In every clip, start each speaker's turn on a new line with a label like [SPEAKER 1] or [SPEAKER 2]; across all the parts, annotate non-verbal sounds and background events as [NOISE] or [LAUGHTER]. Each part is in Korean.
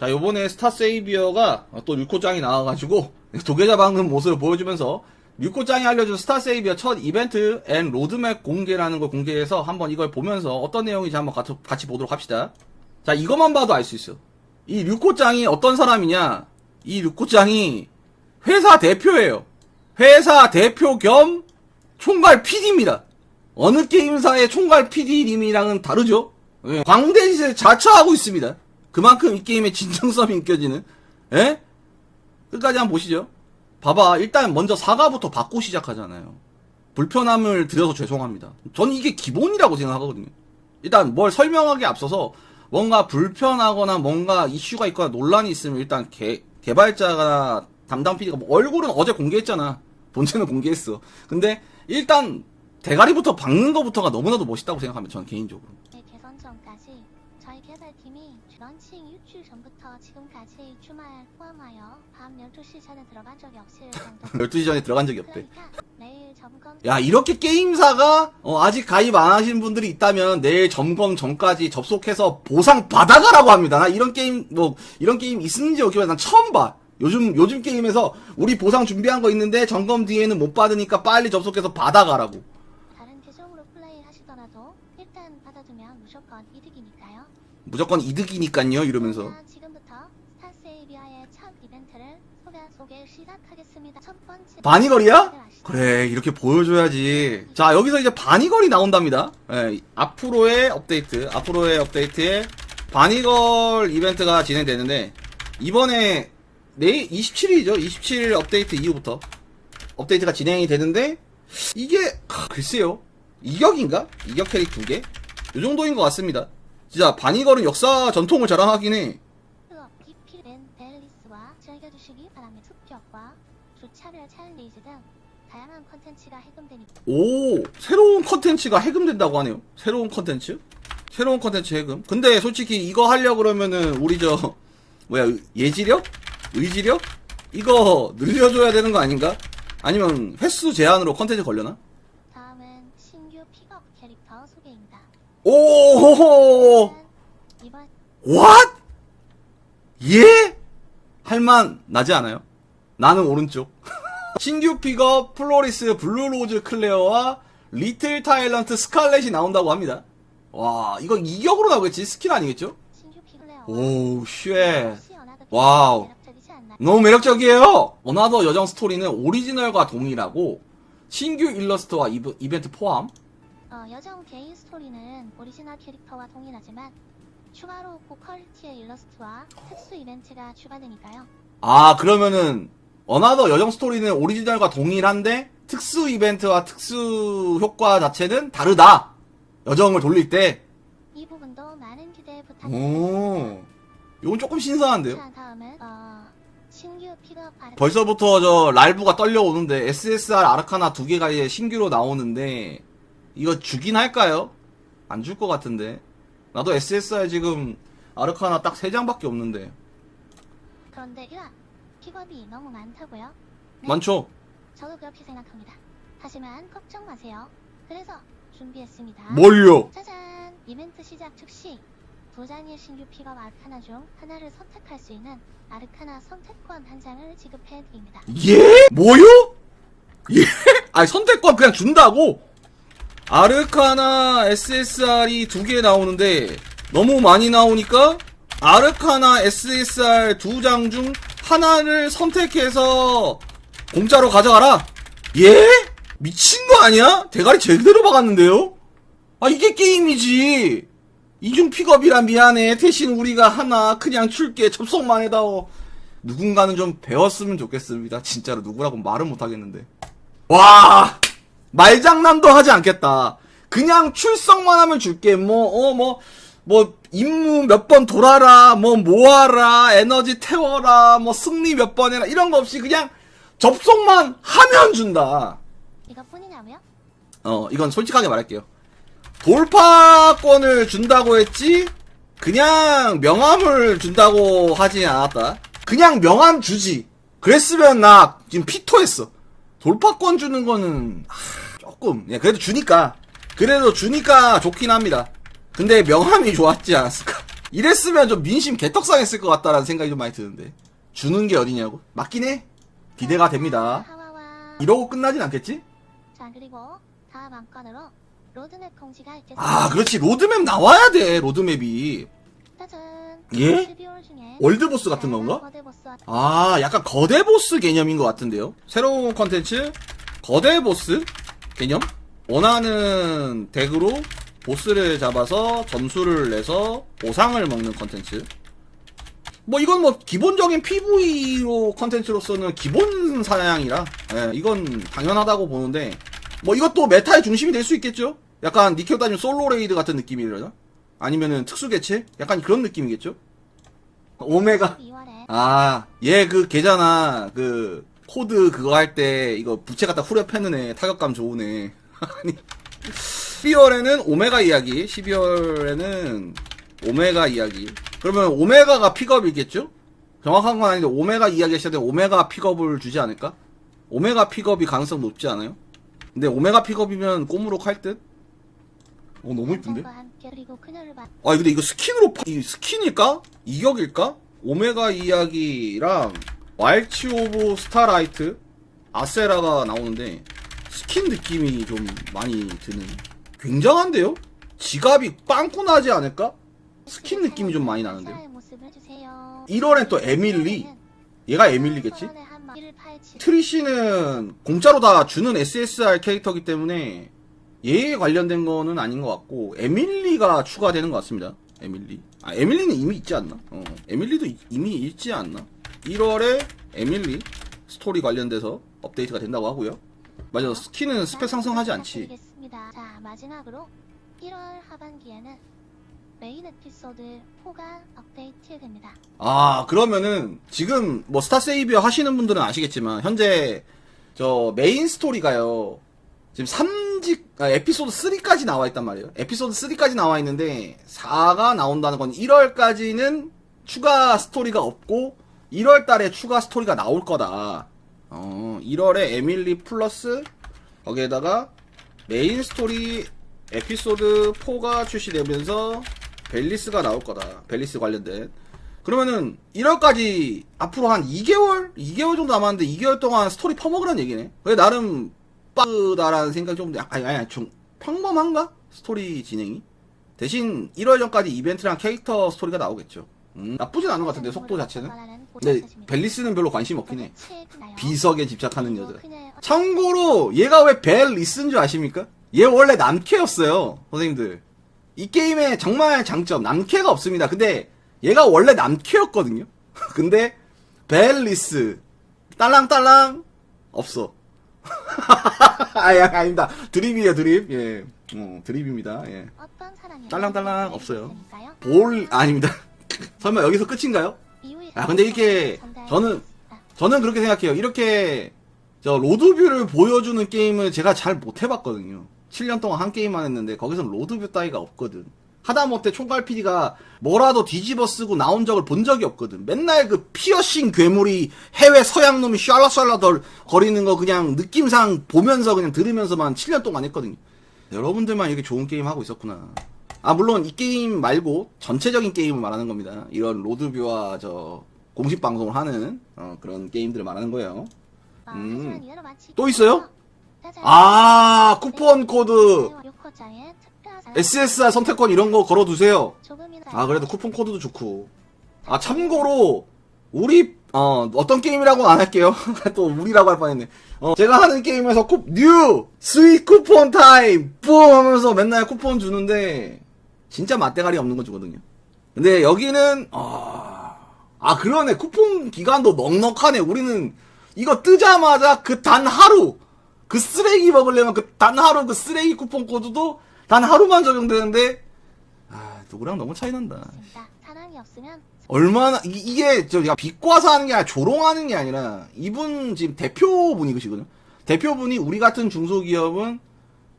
[SPEAKER 1] 자, 요번에 스타 세이비어가 또 류코짱이 나와가지고 도계자 방금 모습을 보여주면서 류코짱이 알려준 스타 세이비어 첫 이벤트 앤 로드맵 공개라는 걸 공개해서 한번 이걸 보면서 어떤 내용인지 한번 같이, 보도록 합시다. 자, 이것만 봐도 알 수 있어. 이 류코짱이 어떤 사람이냐? 이 류코짱이 회사 대표예요. 회사 대표 겸 총괄 PD입니다. 어느 게임사의 총괄 PD님이랑은 다르죠? 예, 광대짓을 자처하고 있습니다. 그만큼 이 게임의 진정성이 느껴지는, 예? 끝까지 한번 보시죠. 봐봐, 일단 먼저 사과부터 받고 시작하잖아요. 불편함을 드려서 죄송합니다. 저는 이게 기본이라고 생각하거든요. 일단 뭘 설명하기 앞서서 뭔가 불편하거나 뭔가 이슈가 있거나 논란이 있으면 일단 개, 개발자가 담당 PD가 뭐 얼굴은 어제 공개했잖아. 본체는 공개했어. 근데 일단 대가리부터 박는 것부터가 너무나도 멋있다고 생각합니다. 저는 개인적으로.
[SPEAKER 2] 네, 개선 전까지 저희 개발팀이 런칭 일주일 전부터 지금까지 주말 포함하여 밤 12시 전에 들어간 적이 없을 정도
[SPEAKER 1] 12시 [LAUGHS] 전에 들어간 적이 없대.
[SPEAKER 2] 그러니까 매일 점검
[SPEAKER 1] 야, 이렇게 게임사가 어, 아직 가입 안 하신 분들이 있다면 내일 점검 전까지 접속해서 보상 받아가라고 합니다. 나 이런 게임 뭐 이런 게임 있는지 없기만 난 처음 봐. 요즘 요즘 게임에서 우리 보상 준비한 거 있는데 점검 뒤에는 못 받으니까 빨리 접속해서 받아가라고.
[SPEAKER 2] 다른 계정으로 플레이 하시더라도 일단 받아두면 무조건 이득이니까요.
[SPEAKER 1] 무조건 이득이니까요 이러면서. 바니걸이야? 그래 이렇게 보여줘야지. 자 여기서 이제 바니걸이 나온답니다. 예, 앞으로의 업데이트, 앞으로의 업데이트에 바니걸 이벤트가 진행되는데 이번에 내일 27일이죠. 27일 업데이트 이후부터 업데이트가 진행이 되는데 이게 하, 글쎄요 이격인가? 이격 캐릭 두 개? 이 정도인 것 같습니다. 진짜 바니걸은 역사 전통을 자랑하긴 해.
[SPEAKER 2] 수업 기필은 벨리스와 즐겨주시기 바랍니다. 습격과 주차별 챌린지 등 다양한 컨텐츠가 해금되니까
[SPEAKER 1] 오, 새로운 컨텐츠가 해금된다고 하네요. 새로운 컨텐츠? 새로운 컨텐츠 해금. 근데 솔직히 이거 하려 그러면은 우리 저 뭐야 의- 예지력? 의지력? 이거 늘려줘야 되는 거 아닌가? 아니면 횟수 제한으로 컨텐츠 걸려나? 오,
[SPEAKER 2] 이번
[SPEAKER 1] what? 예? 할만 나지 않아요? 나는 오른쪽. [LAUGHS] 신규 픽업 플로리스 블루로즈 클레어와 리틀 타일런트 스칼렛이 나온다고 합니다. 와, 이거 이격으로 나오겠지? 스킨 아니겠죠?
[SPEAKER 2] 신규 픽레어
[SPEAKER 1] 오, 쉣. 와우. 너무 매력적이에요! 어나더 여정 스토리는 오리지널과 동일하고, 신규 일러스트와 이브- 이벤트 포함,
[SPEAKER 2] 어, 여정 개인 스토리는 오리지널 캐릭터와 동일하지만 추가로 고퀄리티의 일러스트와 특수 이벤트가 추가되니까요.
[SPEAKER 1] 아, 그러면은, 어나더 여정 스토리는 오리지널과 동일한데, 특수 이벤트와 특수 효과 자체는 다르다! 여정을 돌릴 때.
[SPEAKER 2] 이 부분도 많은 기대
[SPEAKER 1] 오.
[SPEAKER 2] 부탁드립니다.
[SPEAKER 1] 이건 조금 신선한데요?
[SPEAKER 2] 자, 다음은 어, 신규 픽업 아르
[SPEAKER 1] 벌써부터 저 랄브가 떨려오는데, SSR 아르카나 두 개가 이제 신규로 나오는데, 이거 주긴 할까요? 안 줄 것 같은데. 나도 SSR 지금 아르카나 딱세 장밖에 없는데.
[SPEAKER 2] 그런데 이라 픽업이 너무 많다고요? 네,
[SPEAKER 1] 많죠?
[SPEAKER 2] 저도 그렇게 생각합니다. 하지만 걱정 마세요. 그래서 준비했습니다.
[SPEAKER 1] 뭘요?
[SPEAKER 2] 짜잔! 이벤트 시작 즉시 두 장의 신규 픽업 아르카나 중 하나를 선택할 수 있는 아르카나 선택권 한 장을 지급해 드립니다.
[SPEAKER 1] 예? 뭐요? 예? 아니 선택권 그냥 준다고? 아르카나 SSR이 두 개 나오는데 너무 많이 나오니까 아르카나 SSR 두 장 중 하나를 선택해서 공짜로 가져가라. 예? 미친 거 아니야? 대가리 제대로 박았는데요? 아 이게 게임이지. 이중 픽업이라 미안해. 대신 우리가 하나 그냥 줄게. 접속만 해다오. 누군가는 좀 배웠으면 좋겠습니다. 진짜로 누구라고 말은 못하겠는데. 와! 말장난도 하지 않겠다. 그냥 출석만 하면 줄게. 뭐, 어, 뭐, 뭐, 임무 몇 번 돌아라, 뭐, 모아라, 에너지 태워라, 뭐, 승리 몇 번 해라, 이런 거 없이 그냥 접속만 하면 준다.
[SPEAKER 2] 이것뿐이냐고요?
[SPEAKER 1] 어, 이건 솔직하게 말할게요. 돌파권을 준다고 했지, 그냥 명함을 준다고 하지 않았다. 그냥 명함 주지. 그랬으면 나 지금 피토했어. 돌파권 주는 거는, 하, 조금, 예, 그래도 주니까. 그래도 주니까 좋긴 합니다. 근데 명함이 좋았지 않았을까? [LAUGHS] 이랬으면 좀 민심 개떡상했을 것 같다라는 생각이 좀 많이 드는데 주는 게 어디냐고 맞긴 해 기대가 됩니다. 이러고 끝나진 않겠지?
[SPEAKER 2] 자 그리고 다음 안건으로 로드맵 공지가 있겠습니다.
[SPEAKER 1] 아 그렇지 로드맵 나와야 돼 로드맵이. 예?
[SPEAKER 2] 12월 중에
[SPEAKER 1] 월드보스 같은 건가?
[SPEAKER 2] 거대 보스
[SPEAKER 1] 아 약간 거대 보스 개념인 것 같은데요? 새로운 컨텐츠? 거대 보스 개념? 원하는 덱으로 보스를 잡아서 점수를 내서 보상을 먹는 컨텐츠? 뭐 이건 뭐 기본적인 PV로 컨텐츠로서는 기본 사양이라 예, 이건 당연하다고 보는데 뭐 이것도 메타의 중심이 될 수 있겠죠? 약간 니케오 따지면 솔로 레이드 같은 느낌이려나 아니면은 특수 개체 약간 그런 느낌이겠죠 오메가
[SPEAKER 2] 2월에
[SPEAKER 1] 아, 얘그 걔잖아. 그 코드 그거 할 때 이거 부채 갖다 후려 패는 애 타격감 애. [LAUGHS] 아니 12월에는 오메가 이야기, 12월에는 오메가 이야기. 그러면 오메가가 픽업이겠죠? 정확한 건 아닌데 오메가 이야기 시작되면 오메가 픽업을 주지 않을까? 오메가 픽업이 가능성 높지 않아요? 근데 오메가 픽업이면 꼬무록 할 듯? 어 너무 이쁜데? 아 근데 이거 스킨으로 파- 이 스킨일까? 이격일까? 오메가 이야기랑 왈치 오브 스타라이트 아세라가 나오는데 스킨 느낌이 좀 많이 드는 굉장한데요? 지갑이 빵꾸 나지 않을까? 스킨 느낌이 좀 많이 나는데요?
[SPEAKER 2] 사의 모습을 주세요.
[SPEAKER 1] 1월엔 또 에밀리 얘가 에밀리겠지? 트리시는 공짜로 다 주는 SSR 캐릭터기 때문에 얘에 관련된 거는 아닌 것 같고 에밀리가 추가되는 것 같습니다. 에밀리. 아 에밀리는 이미 있지 않나? 어 에밀리도 이- 이미 있지 않나? 1월에 에밀리 스토리 관련돼서 업데이트가 된다고 하고요. 맞아 스킨은 스펙 상승하지 않지.
[SPEAKER 2] 자 마지막으로 1월 하반기에는 메인 에피소드 4가 업데이트됩니다.
[SPEAKER 1] 아 그러면은 지금 뭐 스타 세이비어 하시는 분들은 아시겠지만 현재 저 메인 스토리가요 지금 3직 아, 에피소드 3까지 나와 있단 말이에요 에피소드 3까지 나와 있는데 4가 나온다는 건 1월까지는 추가 스토리가 없고 1월 달에 추가 스토리가 나올 거다 어 1월에 에밀리 플러스 거기에다가 메인 스토리 에피소드 4가 출시되면서 벨리스가 나올 거다. 벨리스 관련된. 그러면은 1월까지 앞으로 한 2개월? 2개월 정도 남았는데 2개월 동안 스토리 퍼먹으라는 얘기네. 그게 나름 빠르다라는 생각이 좀 아니 아니 좀 평범한가? 스토리 진행이. 대신 1월 전까지 이벤트랑 캐릭터 스토리가 나오겠죠. 음, 나쁘진 않은 것 같은데 속도 자체는. 근데 벨리스는 별로 관심 없긴 해. 비석에 집착하는 여자. 참고로 얘가 왜 벨리스인 줄 아십니까? 얘 원래 남캐였어요, 선생님들. 이 게임의 정말 장점 남캐가 없습니다. 근데 얘가 원래 남캐였거든요. [LAUGHS] 근데 벨리스 딸랑딸랑 없어. [LAUGHS] 아, 야, 아닙니다. 드립이에요, 드립. 예, 어, 드립입니다. 예.
[SPEAKER 2] 어떤
[SPEAKER 1] 딸랑딸랑 없어요. 볼 아닙니다. [LAUGHS] 설마 여기서 끝인가요? 아, 근데 이렇게 저는 저는 그렇게 생각해요. 이렇게 저 로드뷰를 보여주는 게임을 제가 잘 못 해봤거든요. 7년 동안 한 게임만 했는데 거기서 로드뷰 따위가 없거든. 하다못해 총괄 PD가 뭐라도 뒤집어 쓰고 나온 적을 본 적이 없거든. 맨날 그 피어싱 괴물이 해외 서양 놈이 샬라샬라덜 거리는 거 그냥 느낌상 보면서 그냥 들으면서만 7년 동안 했거든요. 여러분들만 이렇게 좋은 게임 하고 있었구나. 아 물론 이 게임 말고 전체적인 게임을 말하는 겁니다. 이런 로드뷰와 저 공식 방송을 하는 어, 그런 게임들을 말하는 거예요. 음. 또 있어요? 아 쿠폰 코드 SSR 선택권 이런 거 걸어두세요. 아 그래도 쿠폰 코드도 좋고. 아 참고로 우리 어 어떤 게임이라고는 안 할게요. [LAUGHS] 또 우리라고 할 뻔했네. 어 제가 하는 게임에서 쿠, 뉴 스윗 쿠폰 타임 뿜 하면서 맨날 쿠폰 주는데 진짜 맛대가리 없는 거 주거든요. 근데 여기는 아, 아 그러네 쿠폰 기간도 넉넉하네. 우리는 이거 뜨자마자 그 단 하루 그 쓰레기 먹으려면 그 단 하루 그 쓰레기 쿠폰 코드도 단 하루만 적용되는데 아 누구랑 너무 차이 난다.
[SPEAKER 2] 사랑이 없으면
[SPEAKER 1] 얼마나 이- 이게 저 제가 비꼬아서 하는 게 아니라 조롱하는 게 아니라 이분 지금 대표분이시거든요. 대표분이 우리 같은 중소기업은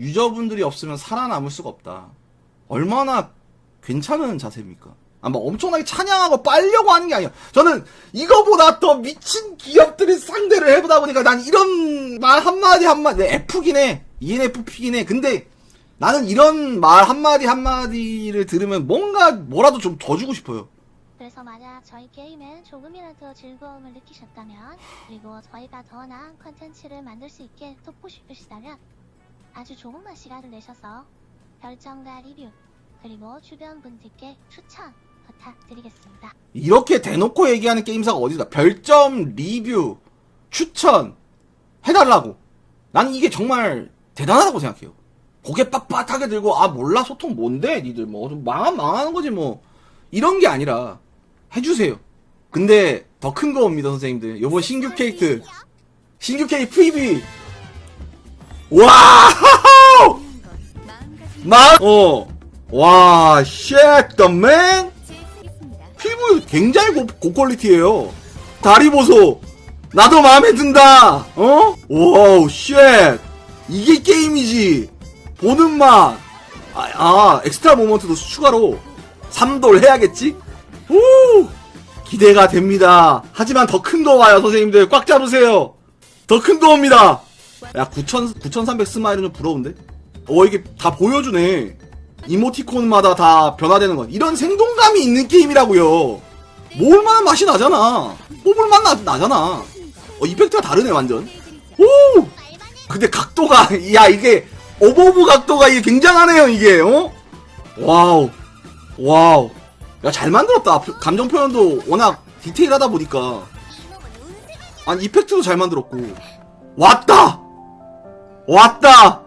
[SPEAKER 1] 유저분들이 없으면 살아남을 수가 없다. 얼마나 괜찮은 자세입니까? 아, 뭐 엄청나게 찬양하고 빨려고 하는 게 아니야. 저는 이거보다 더 미친 기업들을 상대를 해보다 보니까 난 이런 말 한마디 한마디 네, F긴 해. ENFP긴 해. 근데 나는 이런 말 한마디 한마디를 들으면 뭔가 뭐라도 좀 더 주고 싶어요.
[SPEAKER 2] 그래서 만약 저희 게임에 조금이라도 즐거움을 느끼셨다면 그리고 저희가 더 나은 컨텐츠를 만들 수 있게 돕고 싶으시다면 아주 조금만 시간을 내셔서 별점과 리뷰 그리고 주변 분들께 추천 부탁드리겠습니다.
[SPEAKER 1] 이렇게 대놓고 얘기하는 게임사가 어디다 별점, 리뷰, 추천 해달라고. 난 이게 정말 대단하다고 생각해요. 고개 빳빳하게 들고 아 몰라 소통 뭔데 니들 뭐 좀 망한 망하는 거지 뭐 이런 게 아니라 해주세요. 근데 더 큰 거 옵니다 선생님들. 요번 신규 케이크 신규 케이크 프리뷰 와 마, 어, 와, shit, the man. 피부 굉장히 고, 고퀄리티예요. 다리 보소. 나도 마음에 든다. 어? 와우, 쉣. 이게 게임이지. 보는 맛. 아, 아, 엑스트라 모먼트도 추가로 3돌 해야겠지? 오! 기대가 됩니다. 하지만 더 큰 거 와요, 선생님들. 꽉 잡으세요. 더 큰 거 옵니다. 야, 9,000, 9,300 스마일은 좀 부러운데? 어, 이게 다 보여주네. 이모티콘마다 다 변화되는 거. 이런 생동감이 있는 게임이라고요. 모을 만한 맛이 나잖아. 뽑을만 나, 나잖아. 어, 이펙트가 다르네, 완전. 오! 근데 각도가, 야, 이게, 오버브 각도가 이게 굉장하네요, 이게, 어? 와우. 와우. 야, 잘 만들었다. 감정 표현도 워낙 디테일하다 보니까. 아니, 이펙트도 잘 만들었고. 왔다! 왔다!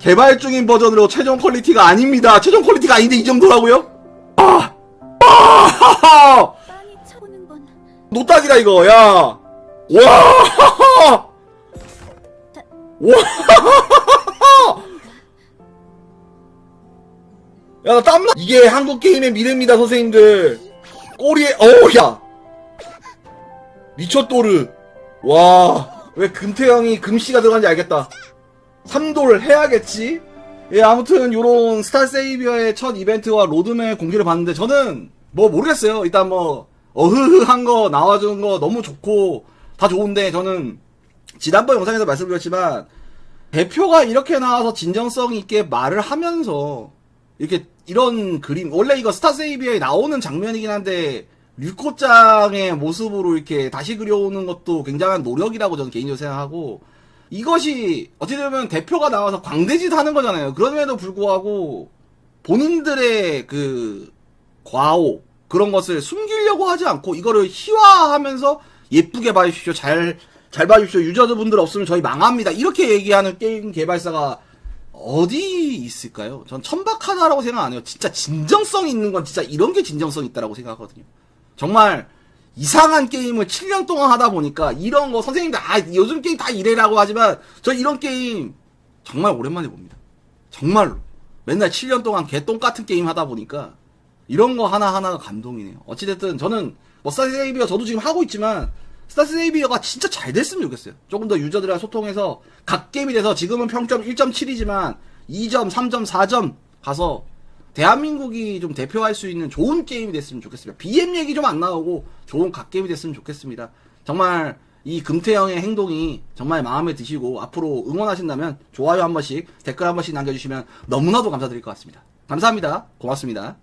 [SPEAKER 1] 개발 중인 버전으로 최종 퀄리티가 아닙니다. 최종 퀄리티가 아닌데 이 정도라고요? 아! 아! 노딱이다 이거 야 와! [LAUGHS] 와! 야, 나 땀나. 이게 한국 게임의 미래입니다, 선생님들. 꼬리에, 어우, 야! 미쳤도르. 와, 왜 금태형이 금씨가 들어간지 알겠다. 3돌 해야겠지? 예, 아무튼, 요런 스타세이비어의 첫 이벤트와 로드맵 공개를 봤는데, 저는, 뭐, 모르겠어요. 일단 뭐, 어흐흐한 거, 나와주는 거 너무 좋고, 다 좋은데, 저는, 지난번 영상에서 말씀드렸지만, 대표가 이렇게 나와서 진정성 있게 말을 하면서, 이렇게, 이런 그림, 원래 이거 스타세이비어에 나오는 장면이긴 한데, 류코짱의 모습으로 이렇게 다시 그려오는 것도 굉장한 노력이라고 저는 개인적으로 생각하고, 이것이 어떻게 보면 대표가 나와서 광대짓 하는 거잖아요. 그럼에도 불구하고 본인들의 그 과오 그런 것을 숨기려고 하지 않고 이거를 희화하면서 예쁘게 봐주십시오. 잘, 잘 봐주십시오. 유저분들 없으면 저희 망합니다. 이렇게 얘기하는 게임 개발사가 어디 있을까요? 전 천박하다라고 생각 안 해요. 진짜 진정성 있는 건 진짜 이런 게 진정성 있다라고 생각하거든요. 정말 이상한 게임을 7년 동안 하다 보니까 이런 거 선생님들 아 요즘 게임 다 이래라고 하지만 저 이런 게임 정말 오랜만에 봅니다. 정말로 맨날 7년 동안 개똥 같은 게임 하다 보니까 이런 거 하나 하나가 감동이네요. 어찌됐든 저는 뭐 스타세이비어 저도 지금 하고 있지만 스타세이비어가 진짜 잘 됐으면 좋겠어요. 조금 더 유저들이랑 소통해서 각 게임이 돼서 지금은 평점 1.7이지만 2점, 3점, 4점 가서 대한민국이 좀 대표할 수 있는 좋은 게임이 됐으면 좋겠습니다. BM 얘기 좀 안 나오고 좋은 각 게임이 됐으면 좋겠습니다. 정말 이 금태형의 행동이 정말 마음에 드시고 앞으로 응원하신다면 좋아요 한 번씩 댓글 한 번씩 남겨주시면 너무나도 감사드릴 것 같습니다. 감사합니다. 고맙습니다.